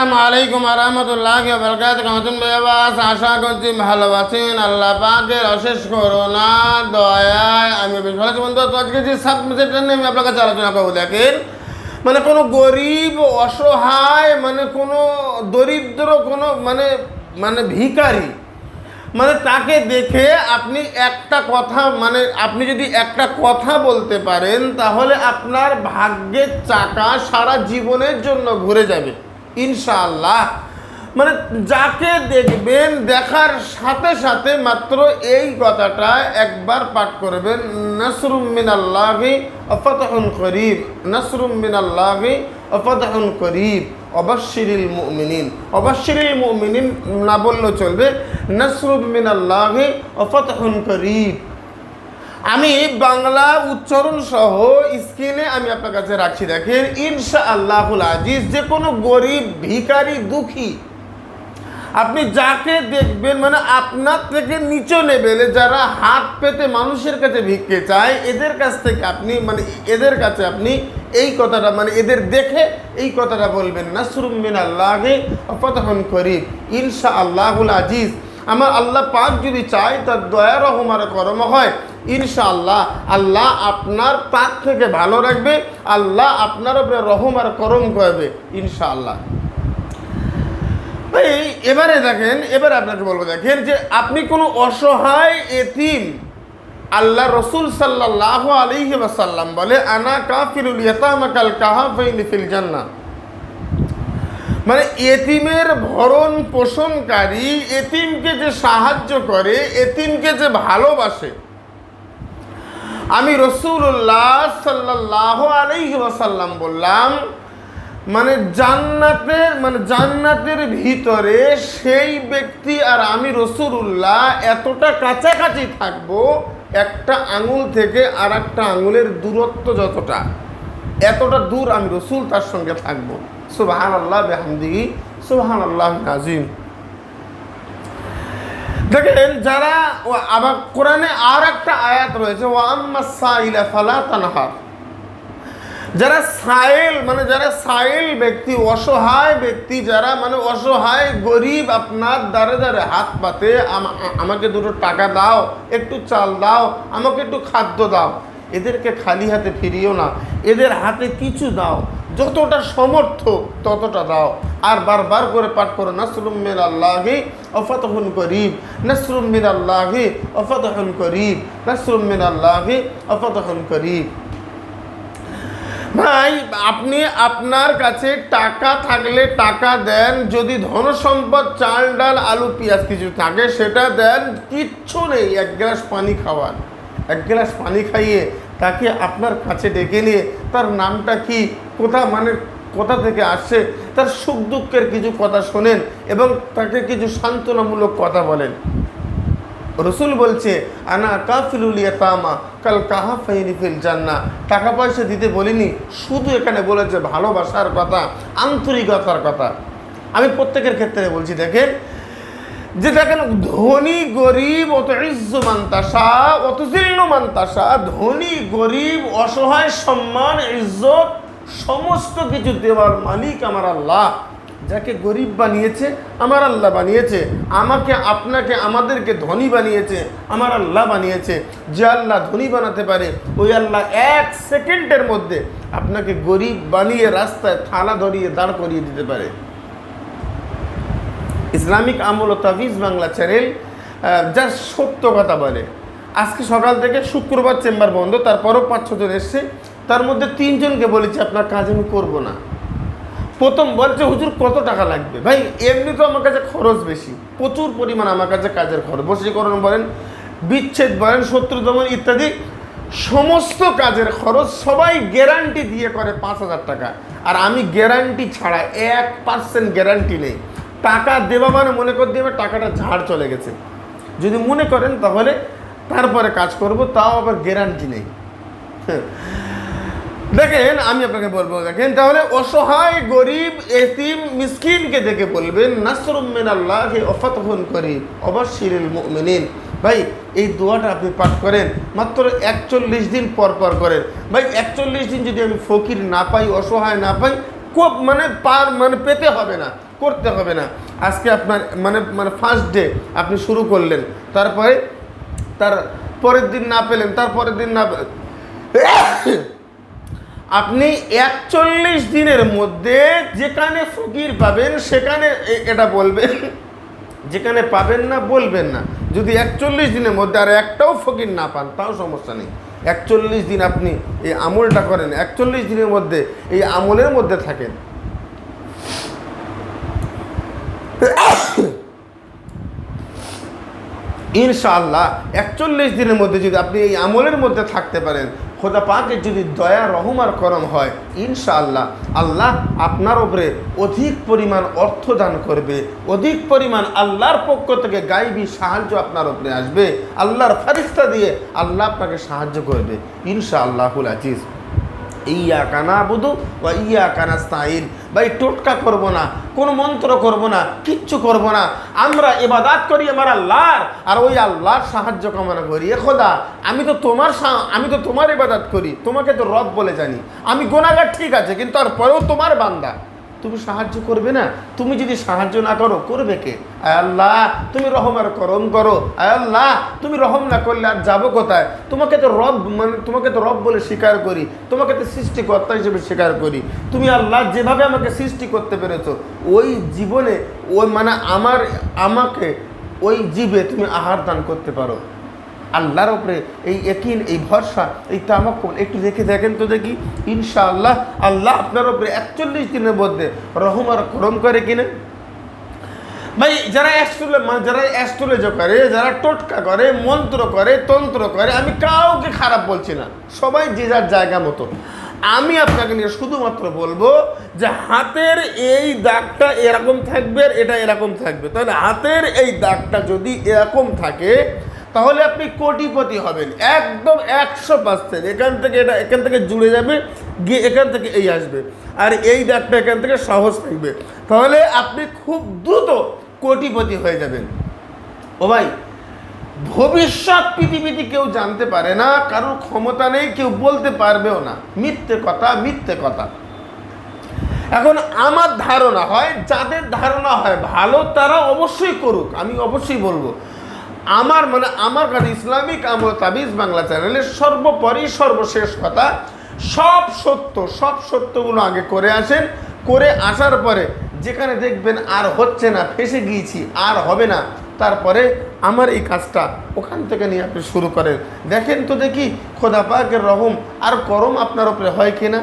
আসসালামু আলাইকুম রহমতুল্লাহ বরকাত কেমন বেবাস আশা করছি ভালো আছেন। আল্লাহ পাকের অশেষ করোনা দয়ায় আমি বেশ ভালো আছি। বন্ধু আজকে যে সাবজেক্টটা নিয়ে আমি আপনার কাছে আলোচনা করব, দেখেন মানে কোনো গরিব অসহায় মানে কোনো দরিদ্র, কোনো মানে মানে ভিখারি মানে তাকে দেখে আপনি একটা কথা মানে আপনি যদি একটা কথা বলতে পারেন, তাহলে আপনার ভাগ্যের চাকা সারা জীবনের জন্য ঘুরে যাবে। ইনশাআল্লাহ। মানে যাকে দেখবেন, দেখার সাথে সাথে মাত্র এই কথাটা একবার পাঠ করবেন, নাসরুম মিনাল্লাহি অফতহুন করিব, নাসরুম মিনাল্লাহি অফতহুন করিব, অবশ্যিরিল মুমিনিন অবশ্যিরিল মুমিনিন না বললেও চলবে, নাসরুম মিনাল্লাহি অফতহুন করিব। আমি বাংলা উচ্চারণ সহ স্ক্রিনে আমি আপনার কাছে রাখছি, দেখেন ইনশা আল্লাহুল আজিজ, যে কোনো গরিব, ভিখারি, দুঃখী, আপনি যাকে দেখবেন মানে আপনার থেকে নিচে লেভেলে যারা হাত পেতে মানুষের কাছে ভিক্ষে চায়, এদের কাছ থেকে আপনি মানে এদের কাছে আপনি এই কথাটা মানে এদের দেখে এই কথাটা বলবেন, নাসরুম মিন আল্লাহে অপতহন করিব ইনশা আল্লাহুল আজিজ। আমার আল্লাহ পাক যদি চায়, তার দয়া রহমার করম হয়। ইনশাআল্লাহ, আল্লাহ আপনার পাক থেকে ভালো রাখবে, আল্লাহ আপনার উপরে রহম আর করম করবে, ইনশাআল্লাহ। ভাই, এবারে দেখেন, এবারে আপনাকে বলব, দেখেন যে আপনি কোনো অসহায় এতিম, আল্লাহ রসুল সাল্লাহ আলিহি ওয়াসাল্লাম বলে, আনা কাফিরুল ফিল জান্নাহ। মানে এতিমের ভরণ পোষণকারী, এতিমকে যে সাহায্য করে, এতিমকে যে ভালোবাসে আমি রসুল্লাহ সাল্লাহ আলাইহি ওয়াসাল্লাম বললাম মানে জান্নাতের মানে জান্নাতের ভিতরে সেই ব্যক্তি আর আমি রসুল্লাহ এতটা কাছাকাছি থাকব, একটা আঙুল থেকে আর একটা আঙুলের দূরত্ব যতটা, এতটা দূর আমি রসুল তার সঙ্গে থাকব। সুবাহান আল্লাহ বেহামদিহি সুবাহান আল্লাহ নাজিম। দেখেন যারা আবার কোরআনে আর একটা আয়াত রয়েছে যারা সাইল মানে যারা সাইল ব্যক্তি, অসহায় ব্যক্তি, যারা মানে অসহায়, গরিব, আপনার দ্বারে দ্বারে হাত পাতে আমাকে দুটো টাকা দাও, একটু চাল দাও, আমাকে একটু খাদ্য দাও, এদেরকে খালি হাতে ফিরিও না, এদের হাতে কিছু দাও। যতটা সমর্থ, ততটা দাও। আর বারবার করে পাঠ করো, নাসরুম মিন আল্লাহি অফতহুন করিব। নাসরুম মিন আল্লাহি অফতহুন করিব। নাসরুম মিন আল্লাহি অফতহুন করিব। ভাই, আপনি আপনার কাছে টাকা থাকলে টাকা দেন, যদি ধন সম্পদ চাল ডাল, আলু, পেঁয়াজ কিছু থাকে, সেটা দেন, কিচ্ছু নেই, এক গ্লাস পানি খাওয়ার এক গ্লাস পানি খাইয়ে তাকে আপনার কাছে ডেকে নিয়ে, তার নামটা কি? কোথা মানে কোথা থেকে আসছে, তার সুখ দুঃখের কিছু কথা শোনেন এবং তাকে কিছু সান্ত্বনামূলক কথা বলেন। রসুল বলছে, আনা কাফিলুল ইয়াতামা, কাল কাহা ফাইনি ফিল জান্না। টাকা পয়সা দিতে বলিনি, শুধু এখানে বলেছে ভালোবাসার কথা, আন্তরিকতার কথা। আমি প্রত্যেকের ক্ষেত্রে বলছি, দেখেন, যে দেখেন, ধনী, গরিব, অত ইজ্জু মান্তাসা অত জিল্ল মান্তাসা ধনী, গরিব, অসহায়, সম্মান, ইজ্জত সমস্ত কিছু দেওয়ার মালিক আমার আল্লাহ, যাকে গরিব বানিয়েছে, আমার আল্লাহ বানিয়েছে, আমাকে আপনাকে, আমাদেরকে ধনী বানিয়েছে, আমার আল্লাহ বানিয়েছে। যে আল্লাহ ধনী বানাতে পারে, ওই আল্লাহ এক সেকেন্ডের মধ্যে আপনাকে গরিব বানিয়ে রাস্তায় থালা ধরিয়ে দাঁড় করিয়ে দিতে পারে। ইসলামিক আমল ও তাবিজ বাংলা চ্যানেল যা সত্য কথা বলে। আজকে সকাল থেকে শুক্রবার চেম্বার বন্ধ, তারপরও পাঁচ ছজন এসছে। তার মধ্যে তিনজনকে বলেছি, আপনার কাজ আমি করব না। প্রথম বলছে, হুজুর, কত টাকা লাগবে? ভাই, এমনি তো আমার কাছে খরচ বেশি। প্রচুর পরিমাণ আমার কাছে কাজের খরচ। বশীকরণ বলেন, বিচ্ছেদ বলেন, শত্রু দমন ইত্যাদি, সমস্ত কাজের খরচ সবাই গ্যারান্টি দিয়ে করে পাঁচ হাজার টাকা। আর আমি গ্যারান্টি ছাড়া এক পার্সেন্ট গ্যারান্টি নেই। টাকা দেওয়া মানে মনে করে দেবে টাকাটা ঝাড় চলে গেছে। যদি মনে করেন তাহলে তারপরে কাজ করব, তাও আবার গ্যারান্টি নেই। দেখেন, আমি আপনাকে বলব, দেখেন, তাহলে অসহায়, গরিব, এতিম, মিসকিনকে দেখে বলবেন, নাসরুম মিন আল্লাহ অফাতহুন করিব অবশ্যিরিল মুমিনিন। ভাই, এই দোয়াটা আপনি পাঠ করেন, মাত্র একচল্লিশ দিন পর পর করেন। ভাই, একচল্লিশ দিন যদি আমি ফকির না পাই, অসহায় না পাই, খুব মানে পার মানে পেতে হবে না, করতে হবে না। আজকে আপনার মানে মানে ফার্স্ট ডে আপনি শুরু করলেন, তারপরে, তার পরের দিন না পেলেন, তার পরের দিন না আপনি একচল্লিশ দিনের মধ্যে যেখানে ফকির পাবেন, সেখানে এটা বলবেন। যেখানে পাবেন না, বলবেন না। যদি একচল্লিশ দিনের মধ্যে আর একটাও ফকির না পান, তাও সমস্যা নেই। একচল্লিশ দিন আপনি এই আমলটা করেন, একচল্লিশ দিনের মধ্যে এই আমলের মধ্যে থাকেন। ইনশাআল্লাহ, একচল্লিশ দিনের মধ্যে যদি আপনি এই আমলের মধ্যে থাকতে পারেন খোদা পাকের যদি দয়া রহমার করম হয়, ইনশাআল্লাহ আল্লাহ আপনার ওপরে অধিক পরিমাণ অর্থ দান করবে। অধিক পরিমাণ আল্লাহর পক্ষ থেকে গাইবী সাহায্য আপনার ওপরে আসবে। আল্লাহর ফারিস্তা দিয়ে আল্লাহ আপনাকে সাহায্য করবে। ইনশাআল্লাহুল আজিজ। ইয়া কানা বুধু বা ইয়া কানা বা এই টোটকা করব না, কোন মন্ত্র করব না, কিচ্ছু করব না। আমরা এবাদাত করি আমার আল্লাহর, আর ওই আল্লাহর সাহায্য কামনা করি। এ খোদা, আমি তো তোমার আমি তো তোমার এবাদাত করি, তোমাকে তো রব বলে জানি। আমি গোনাগার ঠিক আছে, কিন্তু তারপরেও তোমার বান্দা। তুমি সাহায্য করবে না? তুমি যদি সাহায্য না করো, করবে কে? আল্লাহ, তুমি রহম আর করম করো। আল্লাহ, তুমি রহম না করলে আর যাব কোথায়? তোমাকে তো রব মানে তোমাকে তো রব বলে স্বীকার করি। তোমাকে তো সৃষ্টিকর্তা হিসেবে স্বীকার করি। তুমি আল্লাহ যেভাবে আমাকে সৃষ্টি করতে পেরেছ, ওই জীবনে, ওই মানে আমার, আমাকে, ওই জীবে তুমি আহার দান করতে পারো। আল্লাহর ওপরে এই একিন এই ভরসা, এই তামাক্কুল। একটু দেখে দেখেন তো দেখি। ইনশাআল্লাহ, আল্লাহ আল্লাহ আপনার ওপরে একচল্লিশ দিনের মধ্যে রহম আর করম করে কিনে। ভাই, যারা অ্যাস্ট্রোলে মানে যারা অ্যাস্ট্রোলজি করে, যারা টোটকা করে, মন্ত্র করে, তন্ত্র করে, আমি কাউকে খারাপ বলছি না। সবাই যে যার জায়গা মতো। আমি আপনাকে নিয়ে শুধুমাত্র বলব যে হাতের এই দাগটা এরকম থাকবে, এটা এরকম থাকবে। তাহলে হাতের এই দাগটা যদি এরকম থাকে তাহলে আপনি কোটিপতি হবেন, একদম একশো পার্সেন্ট এখান থেকে এটা, এখান থেকে জুড়ে যাবে, গিয়ে এখান থেকে এই আসবে। আর এই দাগটা এখান থেকে সহজ থাকবে। তাহলে আপনি খুব দ্রুত কোটিপতি হয়ে যাবেন। ও ভাই, ভবিষ্যৎ পৃথিবীতে কেউ জানতে পারে না, কারোর ক্ষমতা নেই, কেউ বলতে পারবেও না। মিথ্যে কথা মিথ্যে কথা। এখন আমার ধারণা হয়, যাদের ধারণা হয় ভালো, তারা অবশ্যই করুক, আমি অবশ্যই বলব। আমার মানে আমার কাছে ইসলামিক আমল তাবিজ বাংলা চ্যানেলের সর্বোপরি সর্বশেষ কথা, সব সত্য, সব সত্যগুলো আগে করে আসেন। করে আসার পরে যেখানে দেখবেন আর হচ্ছে না, ফেসে গিয়েছি, আর হবে না, তারপরে আমার এই কাজটা ওখান থেকে নিয়ে আপনি শুরু করেন। দেখেন তো দেখি, খোদা পাকের রহম, আর করম আপনার ওপরে হয় কিনা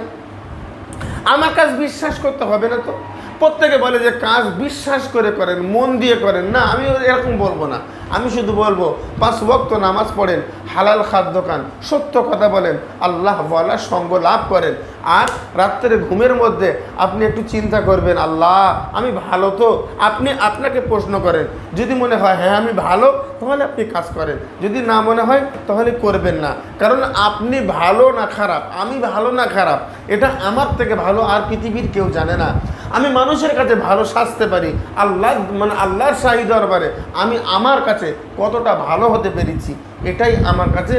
আমার কাজ বিশ্বাস করতে হবে না তো? প্রত্যেকে বলে যে, কাজ বিশ্বাস করে করেন, মন দিয়ে করেন। না, আমি এরকম বলব না। আমি শুধু বলব, পাঁচ ভক্ত নামাজ পড়েন, হালাল খাদ্য খান, সত্য কথা বলেন, আল্লাহ বলা সঙ্গ লাভ করেন। আর রাত্রে ঘুমের মধ্যে আপনি একটু চিন্তা করবেন, আল্লাহ, আমি ভালো তো, আপনি আপনাকে প্রশ্ন করেন, যদি মনে হয় হ্যাঁ আমি ভালো, তাহলে আপনি কাজ করেন। যদি না মনে হয়, তাহলে করবেন না। কারণ আপনি ভালো না খারাপ, আমি ভালো না খারাপ, এটা আমার থেকে ভালো আর পৃথিবীর কেউ জানে না। আমি মানুষের কাছে ভালো সাজতে পারি। আল্লাহ মানে আল্লাহর শাহী দরবারে আমি আমার কাছে কতটা ভালো হতে পেরেছি, এটাই আমার কাছে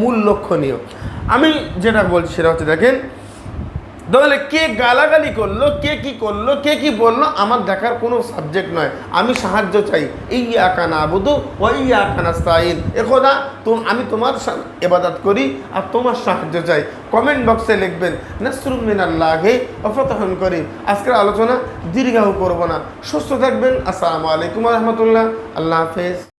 মূল লক্ষণীয়। আমি যেটা বলছি সেটা হচ্ছে দেখেন তাহলে কে গালাগালি করল, কে কি করল, কে কি বলল, আমার দেখার কোনো সাবজেক্ট নয়। আমি সাহায্য চাই। এই আকানা আবুদু ওই আকানা স্তাইন একদা তো আমি তোমার এবাদত করি আর তোমার সাহায্য চাই। কমেন্ট বক্সে লিখবেন, নাসরুম মিনাল্লাহে অফতহন করি আজকের আলোচনা দীর্ঘাও করব না। সুস্থ থাকবেন। আসসালামু আলাইকুম রহমতুল্লাহ। আল্লাহ হাফেজ।